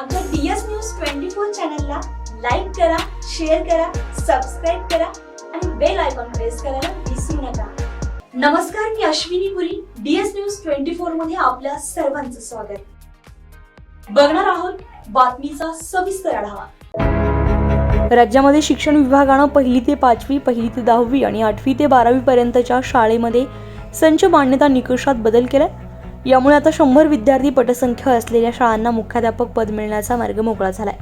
आमच्या D S news twenty four चॅनलला like करा शेअर करा सबस्क्राईब करा आणि बेल आयकॉन प्रेस करायला विसरू नका. नमस्कार मी Ashwini Puri D S news twenty फोरमध्ये आपल्या सर्वांचं स्वागत. बघणार आहोत बातमीचा सविस्तर आढावा. राज्यामध्ये शिक्षण विभागानं पहिली ते पाचवी पहिली ते दहावी आणि आठवी ते बारावी पर्यंतच्या शाळेमध्ये संच मान्यता निकषात बदल केलाय. यामुळे आता शंभर विद्यार्थी पटसंख्या असलेल्या शाळांना मुख्याध्यापक पद मिळण्याचा मार्ग मोकळा झालाय.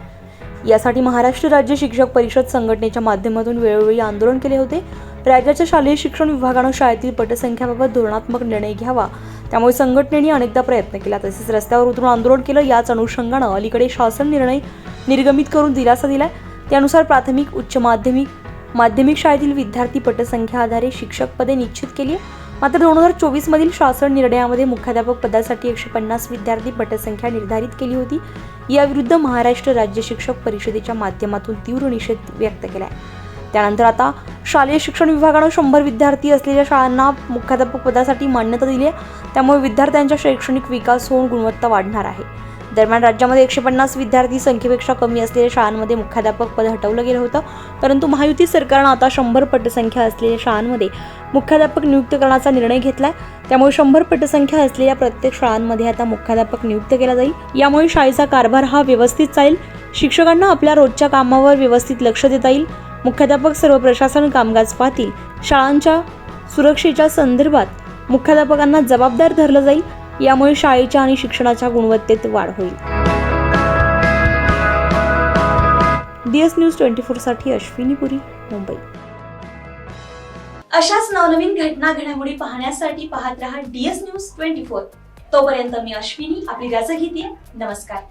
यासाठी महाराष्ट्र राज्य शिक्षक परिषद संघटनेच्या माध्यमातून वेळोवेळी आंदोलन केले होते. राज्याच्या शालेय शिक्षण विभागानं शाळेतील पटसंख्याबाबत धोरणात्मक निर्णय घ्यावा. त्यामुळे संघटनेने अनेकदा प्रयत्न केला. तसेच रस्त्यावर उतरून आंदोलन केलं. याच अनुषंगानं अलीकडे शासन निर्णय निर्गमित करून दिलासा दिलाय. त्यानुसार प्राथमिक उच्च माध्यमिक माध्यमिक शाळेतील विद्यार्थी पटसंख्या आधारे शिक्षक पदे निश्चित केली आहे. मात्र दोन हजार चोवीसमधील शासन निर्णयामध्ये मुख्याध्यापक पदासाठी एकशे पन्नास विद्यार्थी पटसंख्या निर्धारित केली होती. याविरुद्ध महाराष्ट्र राज्य शिक्षक परिषदेच्या माध्यमातून तीव्र निषेध व्यक्त केला आहे त्यानंतर आता शालेय शिक्षण विभागानं शंभर विद्यार्थी असलेल्या शाळांना मुख्याध्यापक पदासाठी मान्यता दिली आहे. त्यामुळे विद्यार्थ्यांचा शैक्षणिक विकास होऊन गुणवत्ता वाढणार आहे. दरम्यान राज्यामध्ये एकशे पन्नास विद्यार्थी संख्येपेक्षा कमी असलेल्या शाळांमध्ये मुख्याध्यापक पद हटवलं गेलं होतं. परंतु महायुती सरकारनं आता शंभर पटसंख्या असलेल्या शाळांमध्ये मुख्याध्यापक नियुक्त करण्याचा निर्णय घेतलाय. त्यामुळे शंभर पटसंख्या असलेल्या प्रत्येक शाळांमध्ये आता मुख्याध्यापक नियुक्त केला जाईल. यामुळे शाळेचा कारभार हा व्यवस्थित चालेल. शिक्षकांना आपल्या रोजच्या कामावर व्यवस्थित लक्ष देता येईल. मुख्याध्यापक सर्व प्रशासन कामकाज पाहतील. शाळांच्या सुरक्षेच्या संदर्भात मुख्याध्यापकांना जबाबदार धरलं जाईल. यामुळे शाळेच्या आणि शिक्षणाच्या गुणवत्तेत वाढ होईल. डीएस न्यूज ट्वेंटी फोरसाठी अश्विनी पुरी मुंबई. अशाच नवनवीन घटना घडामोडी पाहण्यासाठी पाहत रहा डीएस न्यूज ट्वेंटी फोर तोपर्यंत मी अश्विनी आपली रजा घेते. नमस्कार.